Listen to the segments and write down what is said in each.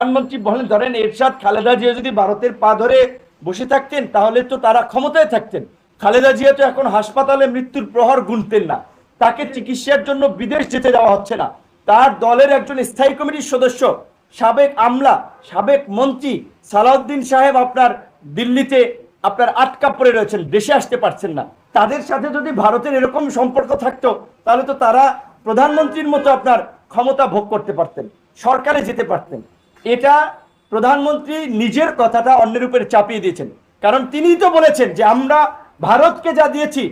প্রধানমন্ত্রী বলেন, ধরেন এরশাদ খালেদা জিয়া যদি ভারতের পা ধরে বসে থাকতেন, তাহলে তো তারা ক্ষমতায় থাকতেন। খালেদা জিয়া তো এখন হাসপাতালে মৃত্যুর প্রহর গুনতেন না। তাকে চিকিৎসার জন্য বিদেশ যেতে দেওয়া হচ্ছে না। তার দলের একজন স্থায়ী কমিটির সদস্য, সাবেক আমলা, সাবেক মন্ত্রী সালাউদ্দিন সাহেব আপনার দিল্লিতে আপনার আটকা পড়ে রয়েছেন, দেশে আসতে পারছেন না। তাদের সাথে যদি ভারতের এরকম সম্পর্ক থাকতো, তাহলে তো তারা প্রধানমন্ত্রীর মতো আপনার ক্ষমতা ভোগ করতে পারতেন, সরকারে যেতে পারতেন। এটা প্রধানমন্ত্রী নিজের কথাটা অন্যের উপরে চাপিয়ে দিয়েছেন। কারণ তিনিই তো বলেছেন যে আমরা ভারতকে যা দিয়েছি,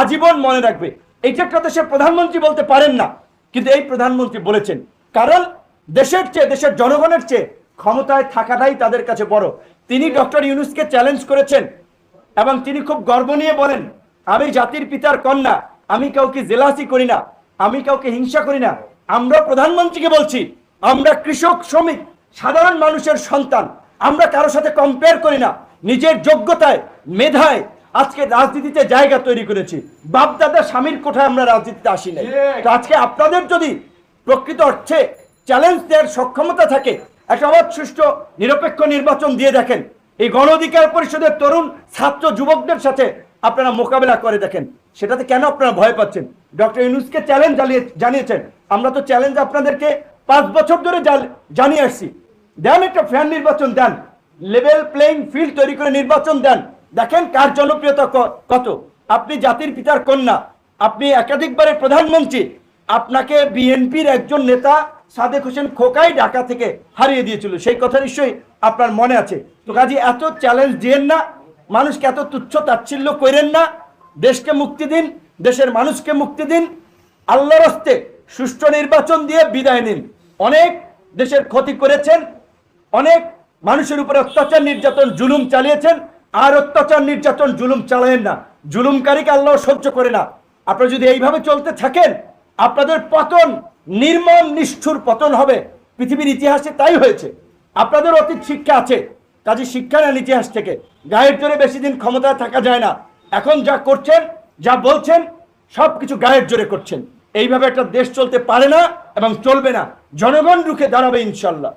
আজীবন মনে রাখবে। এইটা একটা দেশের প্রধানমন্ত্রী বলতে পারেন না, কিন্তু এই প্রধানমন্ত্রী বলেছেন, কারণ দেশের চেয়ে, দেশের জনগণের চেয়ে ক্ষমতায় থাকাটাই তাদের কাছে বড়। তিনি ডক্টর ইউনুসকে চ্যালেঞ্জ করেছেন এবং তিনি খুব গর্ব নিয়ে বলেন, আমি জাতির পিতার কন্যা, আমি কাউকে জেলাসি করি না, আমি কাউকে হিংসা করি না আমরা প্রধানমন্ত্রীকে বলছি, আমরা কৃষক, শ্রমিক সাধারণ মানুষের সন্তান। আমরা কারও সাথে কম্পেয়ার করি না। নিজের যোগ্যতায় মেধায় আজকে রাজনীতিতে জায়গা তৈরি করেছি। বাপদাদা স্বামীর কোঠায় আমরা রাজনীতিতে আসি নাই। তো আজকে আপনাদের যদি প্রকৃত অর্থে চ্যালেঞ্জ দেওয়ার সক্ষমতা থাকে একটা অবাধ সুষ্ঠু নিরপেক্ষ নির্বাচন দিয়ে দেখেন। এই গণ অধিকার পরিষদের তরুণ ছাত্র যুবকদের সাথে আপনারা মোকাবেলা করে দেখেন। সেটাতে কেন আপনারা ভয় পাচ্ছেন? ডক্টর ইউনুসকে চ্যালেঞ্জ জানিয়ে জানিয়েছেন। আমরা তো চ্যালেঞ্জ আপনাদেরকে পাঁচ বছর ধরে জানিয়ে আসছি। দেন একটা ফ্যান নির্বাচন দেন। লেভেল প্লেইং ফিল্ড তৈরি করে নির্বাচন দেন। দেখেন কার জনপ্রিয়তা কত। আপনি জাতির পিতার কন্যা, আপনি একাধিকবারের প্রধানমন্ত্রী, আপনাকে বিএনপির একজন নেতা সাদেক হোসেন খোকাই ঢাকা থেকে হারিয়ে দিয়েছিল। সেই কথা নিশ্চয়ই আপনার মনে আছে। তো কাজে, এত চ্যালেঞ্জ দিয়েন না। মানুষকে এত তুচ্ছ তাচ্ছিল্য করেন না। দেশকে মুক্তি দিন, দেশের মানুষকে মুক্তি দিন। আল্লাহর হস্তে সুষ্ঠু নির্বাচন দিয়ে বিদায় নিন। অনেক দেশের ক্ষতি করেছেন অনেক মানুষের উপরে অত্যাচার নির্যাতন, জুলুম চালিয়েছেন, আর অত্যাচার নির্যাতন, জুলুম চালায়েন না। জুলুমকারীকে আল্লাহ সহ্য করে না। আপনারা যদি এইভাবে চলতে থাকেন, আপনাদের পতন নির্মম, নিষ্ঠুর পতন হবে। পৃথিবীর ইতিহাসে তাই হয়েছে। আপনাদের অতীত শিক্ষা আছে। কাজে শিক্ষা নেন ইতিহাস থেকে। গায়ের জোরে বেশি দিন ক্ষমতায় থাকা যায় না। এখন যা করছেন, যা বলছেন সব কিছু গায়ের জোরে করছেন। এইভাবে একটা দেশ চলতে পারে না এবং চলবে না। জনগণ রুখে দাঁড়াবে ইনশাল্লাহ।